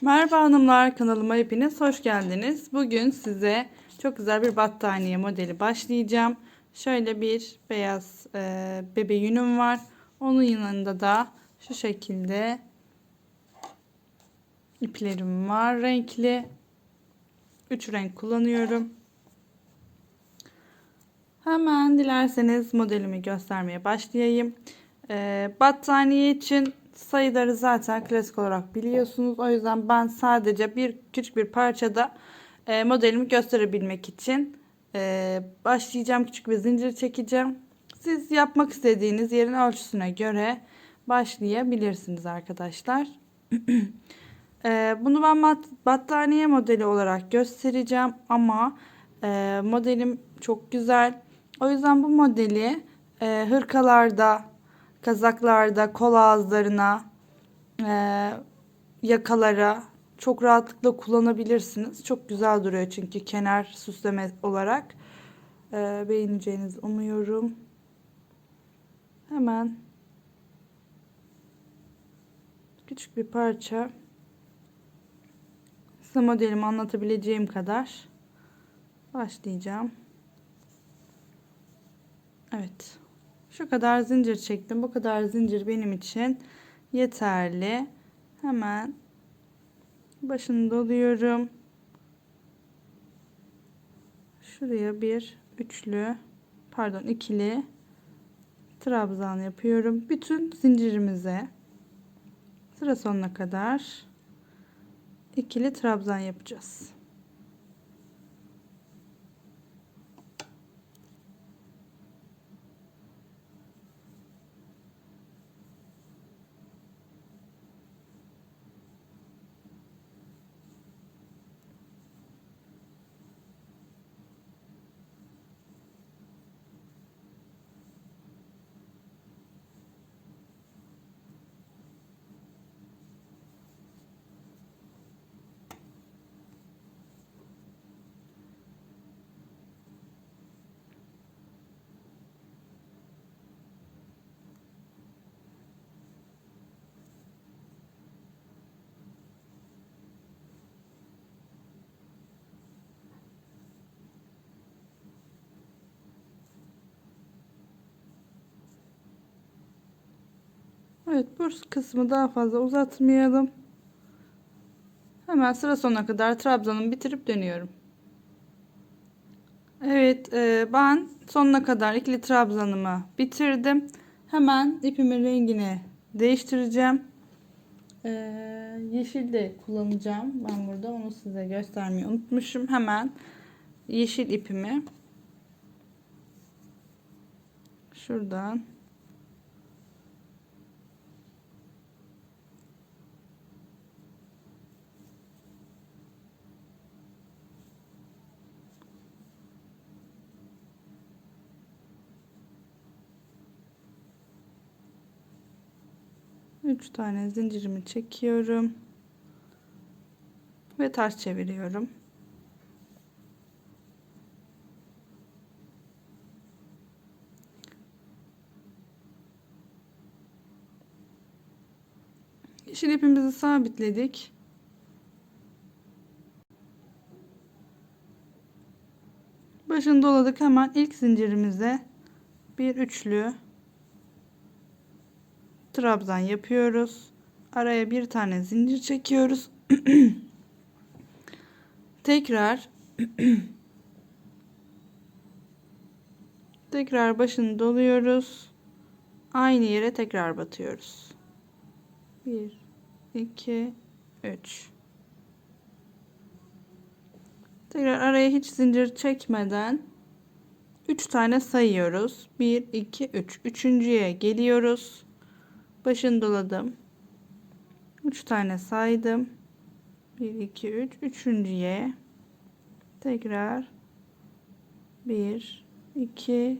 Merhaba hanımlar kanalıma hepiniz hoş geldiniz. Bugün size çok güzel bir battaniye modeli başlayacağım. Şöyle bir beyaz e, bebe yünüm var. Onun yanında da şu şekilde iplerim var renkli. 3 renk kullanıyorum. Hemen dilerseniz modelimi göstermeye başlayayım. E, battaniye için sayıları zaten klasik olarak biliyorsunuz. O yüzden ben sadece bir küçük bir parçada e, modelimi gösterebilmek için e, başlayacağım. Küçük bir zincir çekeceğim. Siz yapmak istediğiniz yerin ölçüsüne göre başlayabilirsiniz arkadaşlar. e, bunu ben battaniye modeli olarak göstereceğim ama e, modelim çok güzel. O yüzden bu modeli e, hırkalarda kazaklarda, kol ağızlarına, e, yakalara çok rahatlıkla kullanabilirsiniz. Çok güzel duruyor çünkü kenar süsleme olarak. E, beğeneceğinizi umuyorum. Hemen küçük bir parça size modelimi anlatabileceğim kadar başlayacağım. Evet. Şu kadar zincir çektim. Bu kadar zincir benim için yeterli. Hemen başını doluyorum. Şuraya bir üçlü pardon ikili trabzan yapıyorum. Bütün zincirimize sıra sonuna kadar ikili trabzan yapacağız. Evet bu kısmı daha fazla uzatmayalım. Hemen sıra sonuna kadar trabzanımı bitirip dönüyorum. Evet e, ben sonuna kadar ikili trabzanımı bitirdim. Hemen ipimin rengini değiştireceğim. E, yeşil de kullanacağım. Ben burada onu size göstermeyi unutmuşum. Hemen yeşil ipimi şuradan Üç tane zincirimi çekiyorum ve ters çeviriyorum. Yeşil ipimizi sabitledik. Başını doladık. Hemen ilk zincirimize bir üçlü trabzan yapıyoruz. Araya bir tane zincir çekiyoruz. tekrar tekrar başını doluyoruz. Aynı yere tekrar batıyoruz. 1 2 3 Tekrar araya hiç zincir çekmeden 3 tane sayıyoruz. 1 2 3. Üçüncüye geliyoruz. Başını doladım. 3 tane saydım. 1 2 3 üçüncüye tekrar 1 2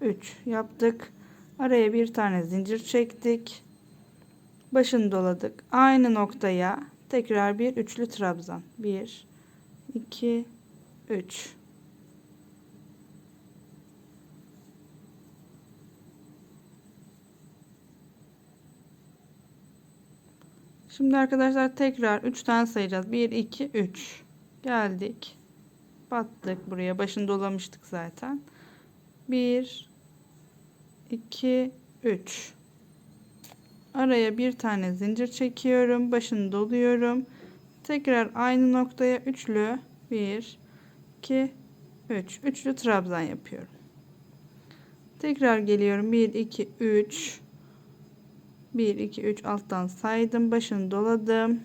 3 yaptık. Araya bir tane zincir çektik. Başını doladık. Aynı noktaya tekrar bir üçlü trabzan. 1 2 3 Şimdi arkadaşlar tekrar 3 tane sayacağız. 1, 2, 3. Geldik. Battık buraya. Başını dolamıştık zaten. 1, 2, 3. Araya bir tane zincir çekiyorum. Başını doluyorum. Tekrar aynı noktaya üçlü 1, 2, 3. Üçlü trabzan yapıyorum. Tekrar geliyorum. 1, 2, 3. 1, 2, 3 alttan saydım. Başını doladım.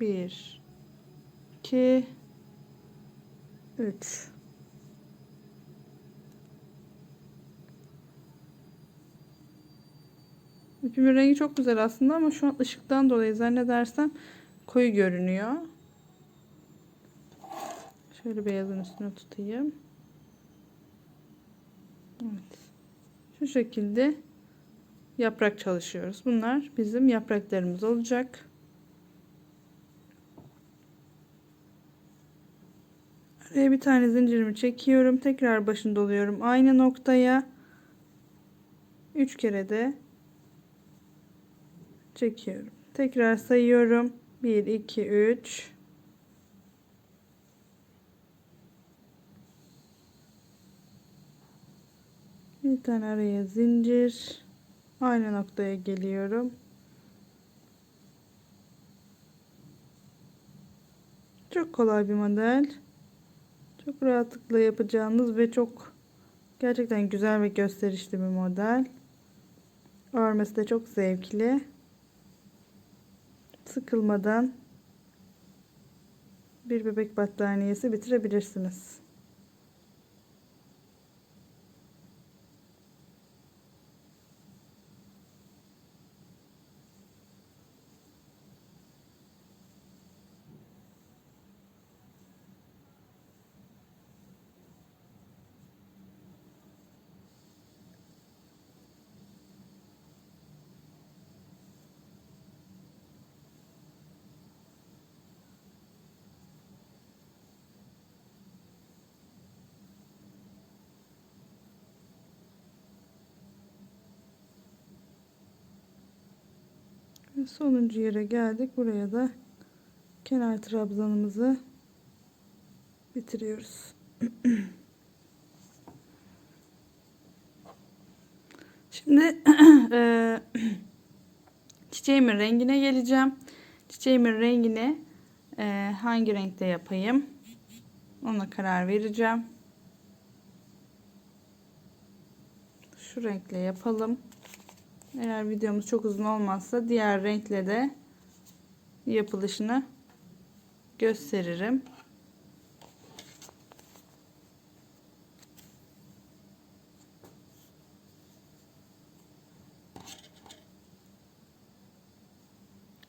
1, 2, 3. İpimin rengi çok güzel aslında ama şu an ışıktan dolayı zannedersem koyu görünüyor. Şöyle beyazın üstüne tutayım. Evet. Şu şekilde yaprak çalışıyoruz. Bunlar bizim yapraklarımız olacak. Araya bir tane zincirimi çekiyorum. Tekrar başını doluyorum. Aynı noktaya 3 kere de çekiyorum. Tekrar sayıyorum. 1 2 3 Bir tane araya zincir. Aynı noktaya geliyorum. Çok kolay bir model. Çok rahatlıkla yapacağınız ve çok gerçekten güzel ve gösterişli bir model. Örmesi de çok zevkli. Sıkılmadan bir bebek battaniyesi bitirebilirsiniz. Sonuncu yere geldik. Buraya da kenar trabzanımızı bitiriyoruz. Şimdi e, çiçeğimin rengine geleceğim. Çiçeğimin rengini e, hangi renkte yapayım? Ona karar vereceğim. Şu renkle yapalım. Eğer videomuz çok uzun olmazsa diğer renkle de yapılışını gösteririm.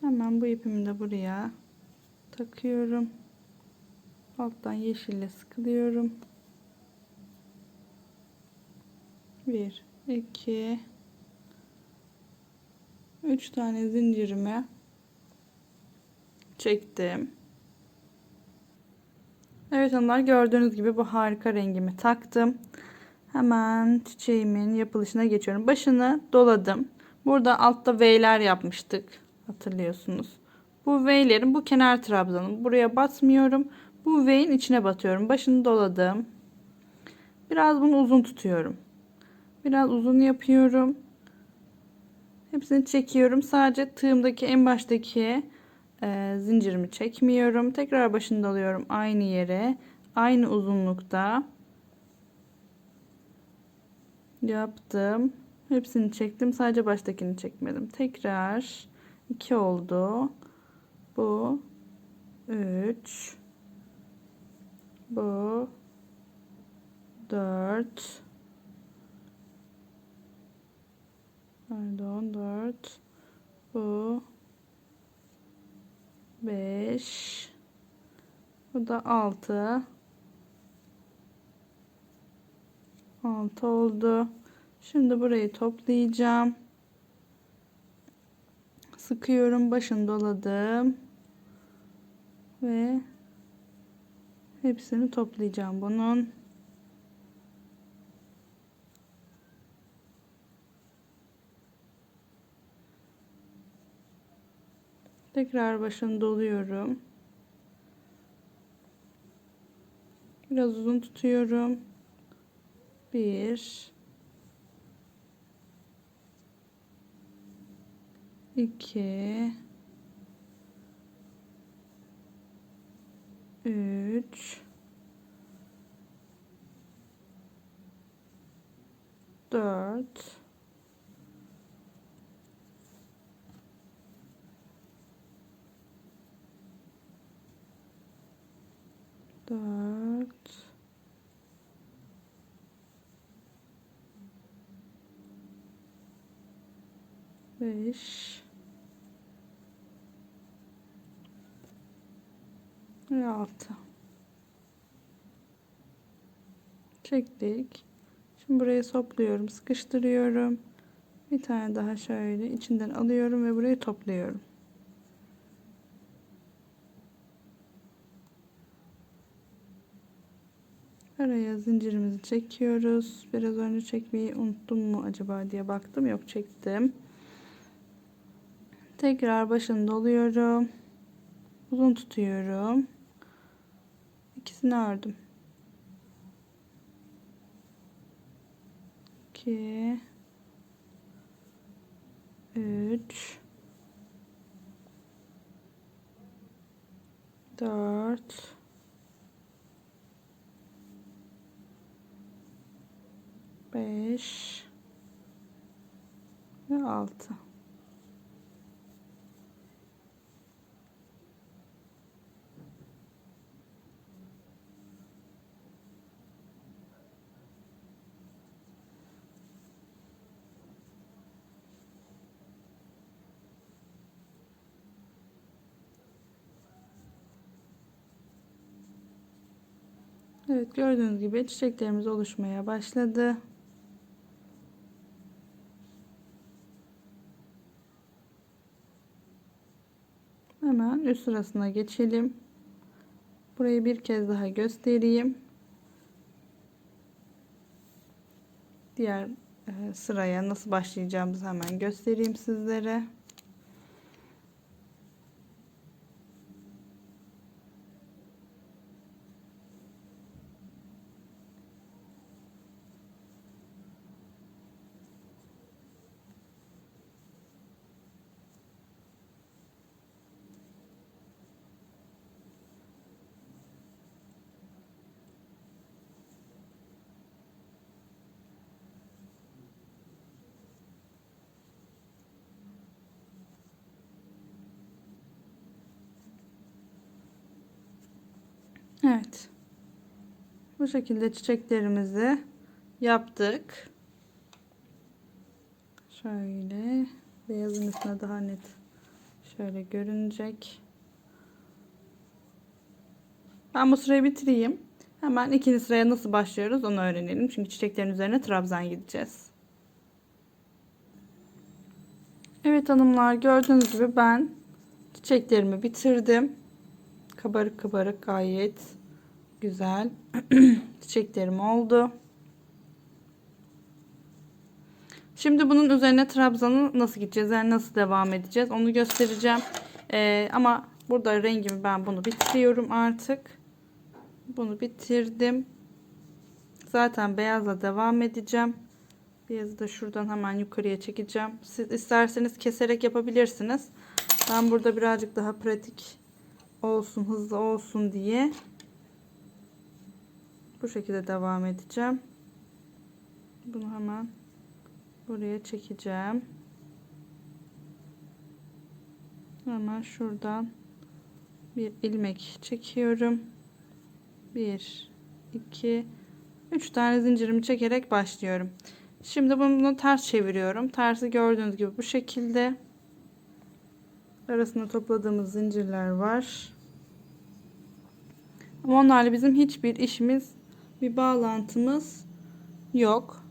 Hemen bu ipimi de buraya takıyorum. Alttan yeşille sıkılıyorum. 1 2 3 tane zincirimi çektim. Evet hanımlar gördüğünüz gibi bu harika rengimi taktım. Hemen çiçeğimin yapılışına geçiyorum. Başını doladım. Burada altta V'ler yapmıştık. Hatırlıyorsunuz. Bu V'lerin bu kenar trabzanım. Buraya batmıyorum. Bu V'in içine batıyorum. Başını doladım. Biraz bunu uzun tutuyorum. Biraz uzun yapıyorum. Hepsini çekiyorum. Sadece tığımdaki en baştaki e, zincirimi çekmiyorum. Tekrar başını alıyorum aynı yere. Aynı uzunlukta. Yaptım. Hepsini çektim. Sadece baştakini çekmedim. Tekrar 2 oldu. Bu 3 bu 4 Pardon 4 bu 5 bu da 6 6 oldu. Şimdi burayı toplayacağım. Sıkıyorum. Başını doladım. Ve hepsini toplayacağım bunun. Tekrar başını doluyorum. Biraz uzun tutuyorum. Bir. iki, Üç. Dört. Dört. Beş. Ve altı. Çektik. Şimdi burayı topluyorum, sıkıştırıyorum. Bir tane daha şöyle içinden alıyorum ve burayı topluyorum. Araya zincirimizi çekiyoruz. Biraz önce çekmeyi unuttum mu acaba diye baktım. Yok çektim. Tekrar başını doluyorum. Uzun tutuyorum. İkisini ördüm. 2 3 4 5 ve 6 Evet gördüğünüz gibi çiçeklerimiz oluşmaya başladı. Hemen üst sırasına geçelim. Burayı bir kez daha göstereyim. Diğer e, sıraya nasıl başlayacağımızı hemen göstereyim sizlere. Evet. Bu şekilde çiçeklerimizi yaptık. Şöyle beyazın üstüne daha net şöyle görünecek. Ben bu sırayı bitireyim. Hemen ikinci sıraya nasıl başlıyoruz onu öğrenelim. Çünkü çiçeklerin üzerine trabzan gideceğiz. Evet hanımlar gördüğünüz gibi ben çiçeklerimi bitirdim. Kabarık kabarık gayet güzel çiçeklerim oldu. Şimdi bunun üzerine trabzanı nasıl gideceğiz? Yani nasıl devam edeceğiz? Onu göstereceğim. Ee, ama burada rengimi ben bunu bitiriyorum artık. Bunu bitirdim. Zaten beyazla devam edeceğim. Beyazı da şuradan hemen yukarıya çekeceğim. Siz isterseniz keserek yapabilirsiniz. Ben burada birazcık daha pratik olsun, hızlı olsun diye bu şekilde devam edeceğim. Bunu hemen buraya çekeceğim. Hemen şuradan bir ilmek çekiyorum. 1 2 3 tane zincirimi çekerek başlıyorum. Şimdi bunu ters çeviriyorum. Tersi gördüğünüz gibi bu şekilde arasında topladığımız zincirler var. Ama onlarla bizim hiçbir işimiz, bir bağlantımız yok.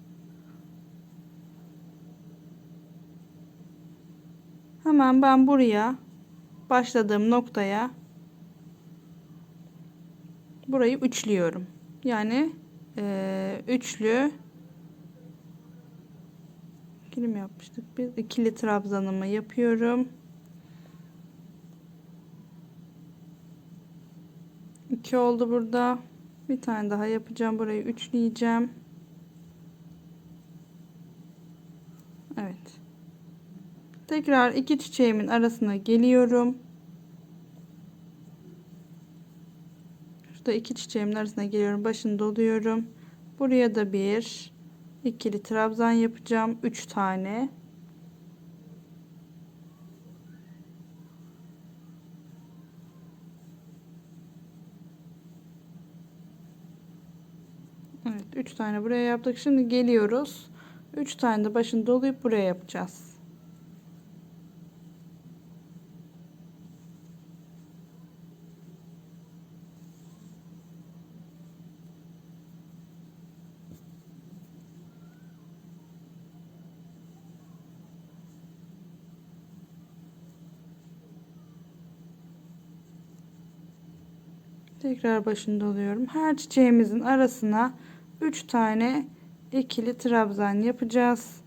Hemen ben buraya başladığım noktaya burayı üçlüyorum. Yani e, üçlü ikili yapmıştık biz? İkili trabzanımı yapıyorum. İki oldu burada. Bir tane daha yapacağım. Burayı üçleyeceğim. Evet. Tekrar iki çiçeğimin arasına geliyorum. Şurada iki çiçeğimin arasına geliyorum. Başını doluyorum. Buraya da bir ikili trabzan yapacağım. Üç tane. Evet, 3 tane buraya yaptık. Şimdi geliyoruz. 3 tane de başını dolayıp buraya yapacağız. Tekrar başını doluyorum. Her çiçeğimizin arasına 3 tane ikili trabzan yapacağız.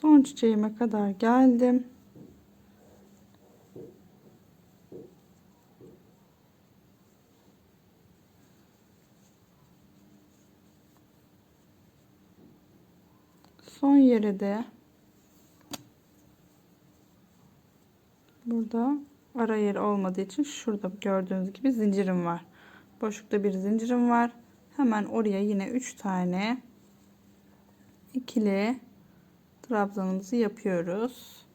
Son çiçeğime kadar geldim. Son yere de burada ara yeri olmadığı için şurada gördüğünüz gibi zincirim var. Boşlukta bir zincirim var. Hemen oraya yine 3 tane ikili trabzanımızı yapıyoruz.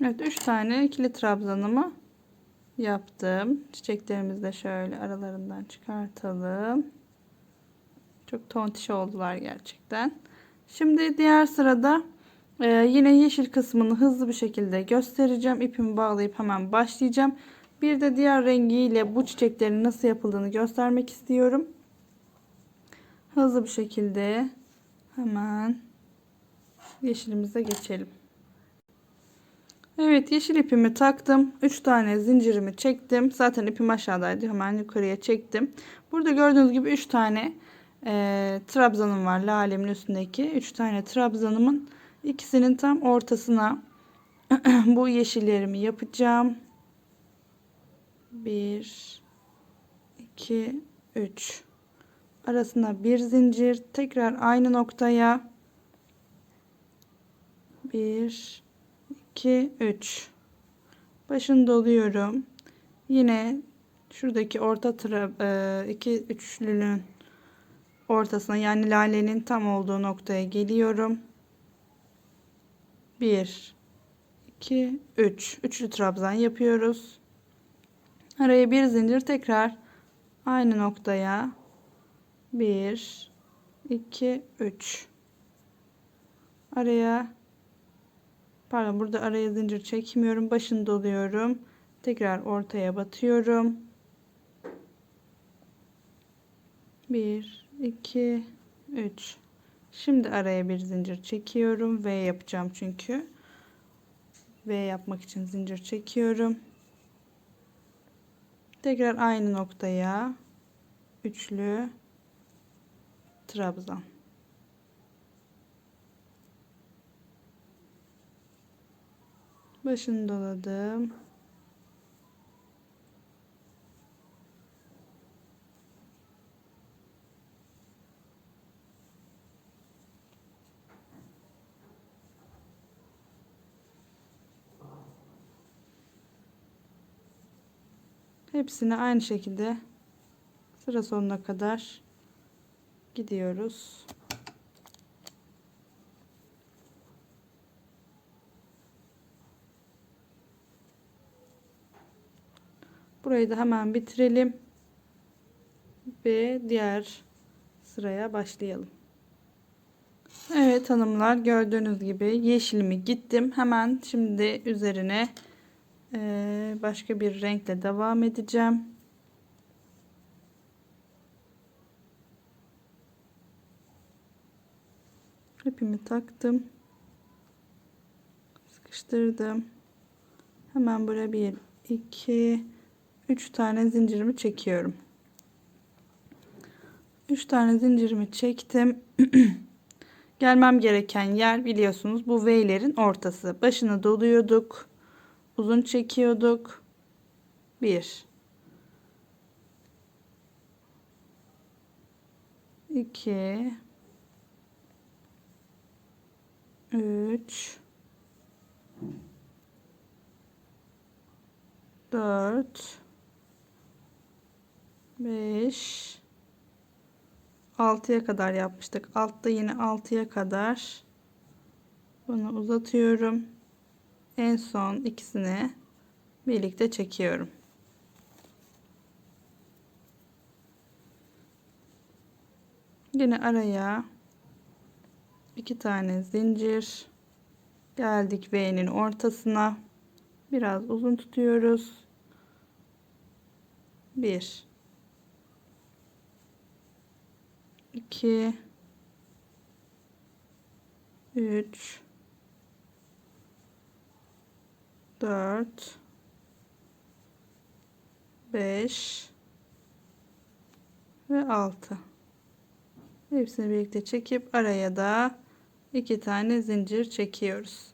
Evet 3 tane ikili trabzanımı yaptım. Çiçeklerimizi de şöyle aralarından çıkartalım. Çok tontiş oldular gerçekten. Şimdi diğer sırada ee, yine yeşil kısmını hızlı bir şekilde göstereceğim. İpimi bağlayıp hemen başlayacağım. Bir de diğer rengiyle bu çiçeklerin nasıl yapıldığını göstermek istiyorum. Hızlı bir şekilde hemen yeşilimize geçelim. Evet yeşil ipimi taktım. 3 tane zincirimi çektim. Zaten ipim aşağıdaydı. Hemen yukarıya çektim. Burada gördüğünüz gibi 3 tane e, trabzanım var. Lalemin üstündeki 3 tane trabzanımın ikisinin tam ortasına bu yeşillerimi yapacağım. 1 2 3 arasına bir zincir tekrar aynı noktaya. 1 2 3 başını doluyorum. Yine şuradaki orta tra e, iki üçlünün ortasına yani lalenin tam olduğu noktaya geliyorum 1 2 3 üçlü trabzan yapıyoruz. Araya bir zincir tekrar. Aynı noktaya. 1 2 3 araya pardon burada araya zincir çekmiyorum. Başını doluyorum. Tekrar ortaya batıyorum. 1 2 3 Şimdi araya bir zincir çekiyorum ve yapacağım çünkü V yapmak için zincir çekiyorum. Tekrar aynı noktaya üçlü trabzan. Başını doladım. Hepsini aynı şekilde sıra sonuna kadar gidiyoruz. Burayı da hemen bitirelim ve diğer sıraya başlayalım. Evet hanımlar gördüğünüz gibi yeşilimi gittim. Hemen şimdi üzerine başka bir renkle devam edeceğim. İpimi taktım. Sıkıştırdım. Hemen buraya bir, iki, üç tane zincirimi çekiyorum. Üç tane zincirimi çektim. Gelmem gereken yer biliyorsunuz bu V'lerin ortası. Başını doluyorduk uzun çekiyorduk. 1 2 3 4 5 6'ya kadar yapmıştık. Altta yine 6'ya kadar. Bunu uzatıyorum en son ikisini birlikte çekiyorum. Yine araya iki tane zincir geldik V'nin ortasına biraz uzun tutuyoruz. 1 2 3 4 5 ve 6 hepsini birlikte çekip araya da iki tane zincir çekiyoruz.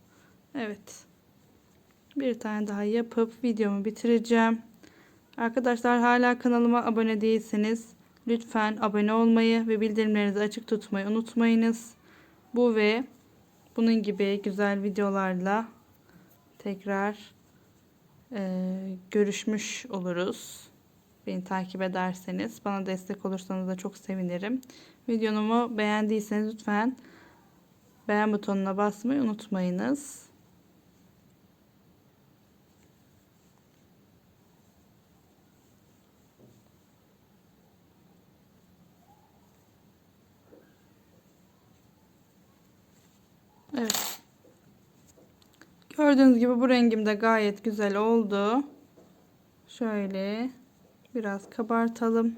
Evet. Bir tane daha yapıp videomu bitireceğim. Arkadaşlar hala kanalıma abone değilseniz lütfen abone olmayı ve bildirimlerinizi açık tutmayı unutmayınız. Bu ve bunun gibi güzel videolarla tekrar e, görüşmüş oluruz. Beni takip ederseniz, bana destek olursanız da çok sevinirim. Videomu beğendiyseniz lütfen beğen butonuna basmayı unutmayınız. Evet. Gördüğünüz gibi bu rengim de gayet güzel oldu. Şöyle biraz kabartalım.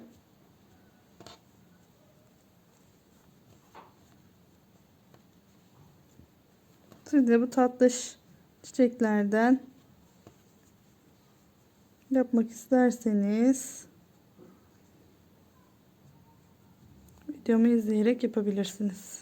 Siz de bu tatlış çiçeklerden yapmak isterseniz videomu izleyerek yapabilirsiniz.